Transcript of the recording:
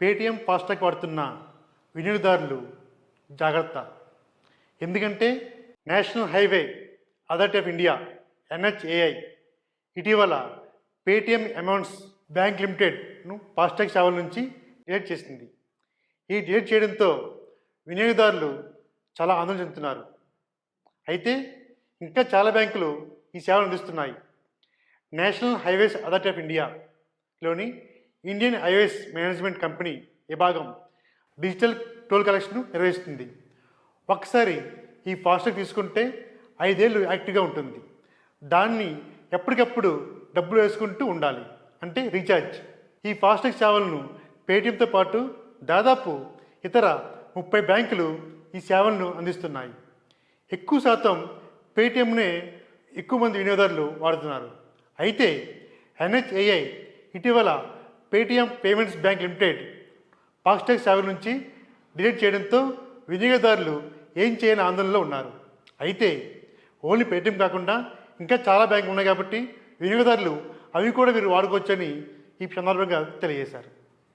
Paytm FASTag వాడుతున్న వినియోగదారులు జాగ్రత్త. ఎందుకంటే national highway authority of India NHAI ఇటీవల పేటిఎం అమౌంట్స్ బ్యాంక్ లిమిటెడ్ను ఫాస్టాగ్ సేవల నుంచి డిలీట్ చేసింది. ఈ డిలీట్ చేయడంతో వినియోగదారులు చాలా ఆందోళన చెందుతున్నారు. అయితే ఇంకా చాలా బ్యాంకులు ఈ సేవలు అందిస్తున్నాయి. నేషనల్ హైవేస్ అథారిటీ ఆఫ్ ఇండియాలోని ఇండియన్ హైవేస్ మేనేజ్మెంట్ కంపెనీ విభాగం డిజిటల్ టోల్ కలెక్షన్ నిర్వహిస్తుంది. ఒకసారి ఈ ఫాస్టాగ్ తీసుకుంటే ఐదేళ్ళు యాక్టివ్గా ఉంటుంది. దాన్ని ఎప్పటికప్పుడు డబ్బులు వేసుకుంటూ ఉండాలి అంటే రీఛార్జ్. ఈ ఫాస్టాగ్ సేవలను పేటీఎంతో పాటు దాదాపు ఇతర ముప్పై బ్యాంకులు ఈ సేవలను అందిస్తున్నాయి. ఎక్కువ శాతం పేటీఎంనే ఎక్కువ మంది వినియోగదారులు వాడుతున్నారు. అయితే ఎన్హెచ్ఏఐ ఇటీవల Paytm payments bank limited FASTag సేవల నుంచి డిలీట్ చేయడంతో వినియోగదారులు ఏం చేయని ఆందోళనలో ఉన్నారు. అయితే ఓన్లీ పేటీఎం కాకుండా ఇంకా చాలా బ్యాంకులు ఉన్నాయి కాబట్టి వినియోగదారులు అవి కూడా మీరు వాడుకోవచ్చని ఈ సందర్భంగా తెలియజేశారు.